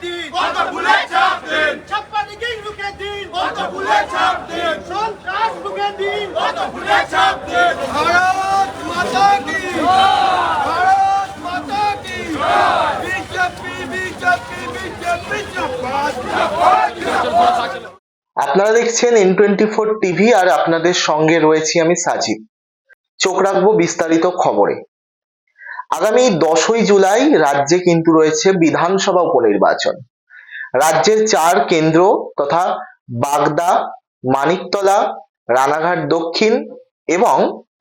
দিন। দিন। দিন। দিন। দিন। দিন। ভারত মাতা কি? ভারত মাতা কি? বিজেপি বিজেপি বিজেপি আপনারা দেখছেন এন টোয়েন্টি ফোর টিভি আর আপনাদের সঙ্গে রয়েছি আমি সাজিব চোখ রাখব বিস্তারিত খবরে। আগামী দশই জুলাই রাজ্যে কিন্তু রয়েছে বিধানসভা উপনির্বাচন। রাজ্যের চার কেন্দ্র তথা বাগদা মানিকতলা রানাঘাট দক্ষিণ এবং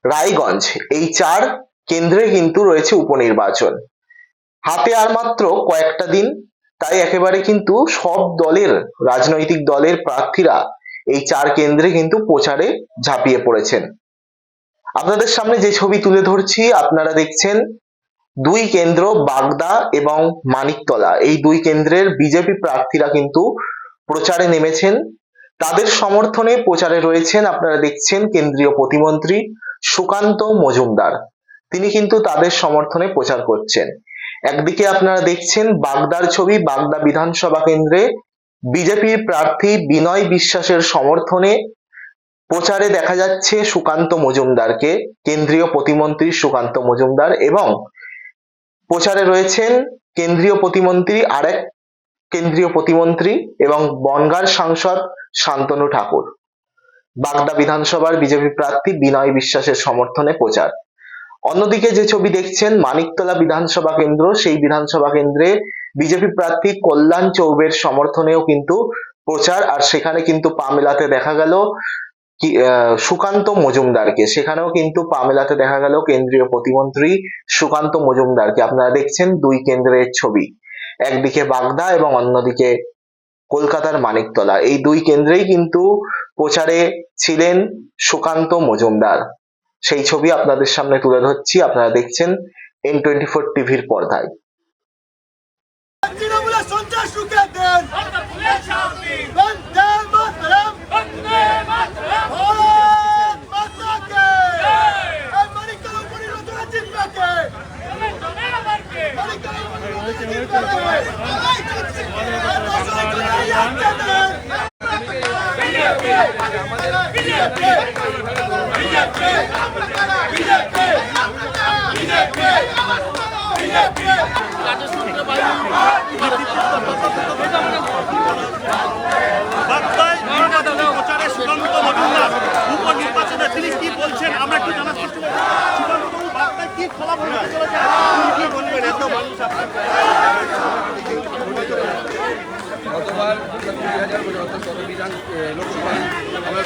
রায়গঞ্জ এই চার কেন্দ্রে কিন্তু রয়েছে উপনির্বাচন। হাতে আর মাত্র কয়েকটা দিন তাই একেবারে কিন্তু সব দলের রাজনৈতিক দলের প্রার্থীরা এই চার কেন্দ্রে কিন্তু প্রচারে ঝাঁপিয়ে পড়েছেন। আপনাদের সামনে যে ছবি তুলে ধরছি আপনারা দেখছেন দুই কেন্দ্র বাগদা এবং মানিকতলা। এই দুই কেন্দ্রের বিজেপি প্রার্থীরা কিন্তু প্রচারে নেমেছেন। তাদের সমর্থনে প্রচারে রয়েছেন আপনারা দেখছেন কেন্দ্রীয় প্রতিমন্ত্রী সুকান্ত মজুমদার। তিনি কিন্তু তাদের সমর্থনে প্রচার করছেন। একদিকে আপনারা দেখছেন বাগদার ছবি, বাগদা বিধানসভা কেন্দ্রে বিজেপির প্রার্থী বিনয় বিশ্বাসের সমর্থনে প্রচারে দেখা যাচ্ছে সুকান্ত মজুমদারকে। কেন্দ্রীয় প্রতিমন্ত্রী সুকান্ত মজুমদার এবং প্রচারে রয়েছেন কেন্দ্রীয় প্রতিমন্ত্রী আরেক কেন্দ্রীয় প্রতিমন্ত্রী এবং বনগাঁর সাংসদ শান্তনু ঠাকুর। বাগদা বিধানসভার বিজেপি প্রার্থী বিনয় বিশ্বাসের সমর্থনে প্রচার। অন্যদিকে যে ছবি দেখছেন, মানিকতলা বিধানসভা কেন্দ্র, সেই বিধানসভা কেন্দ্রে বিজেপি প্রার্থী কল্যাণ চৌবের সমর্থনেও কিন্তু প্রচার, আর সেখানে কিন্তু পা মেলাতে দেখা গেল। সুকান্ত মজুমদারকে। সেখানেও কিন্তু পামেলাতে দেখা গেল কেন্দ্রীয় প্রতিমন্ত্রী সুকান্ত মজুমদারকে। আপনারা দেখছেন দুই কেন্দ্রের ছবি। একদিকে বাগদা এবং অন্যদিকে কলকাতার মানিকতলা। এই দুই কেন্দ্রেই কিন্তু প্রচারে ছিলেন সুকান্ত মজুমদার। সেই ছবি আপনাদের সামনে তুলে ধরছি। আপনারা দেখছেন এন টোয়েন্টি ফোর টিভির পর্দায়। তৃণমূলের সন্ত্রাস রুখে দেন কত ভুলে চাপ দিন বন্দে মাতরম বন্দে মাতরম ভারত মাতা কে জয়। এই মানিকতলা উপনির্বাচনে জিতবে কে তুমি তোমরা আমাকে মানিকতলা উপনির্বাচনে জিতবে কে লড়াই চলছে এই দশই জুলাই আজকে দেন BJP BJP BJP BJP BJP বার্তায় নির্বাচনী প্রচারে সুকান্ত মজুমদার উপনির্বাচনে কি আমরা করব সুকান্তবাবু বার্তায় কি ফলাফল চলেছে কি বলবেন এত মানুষ আপনার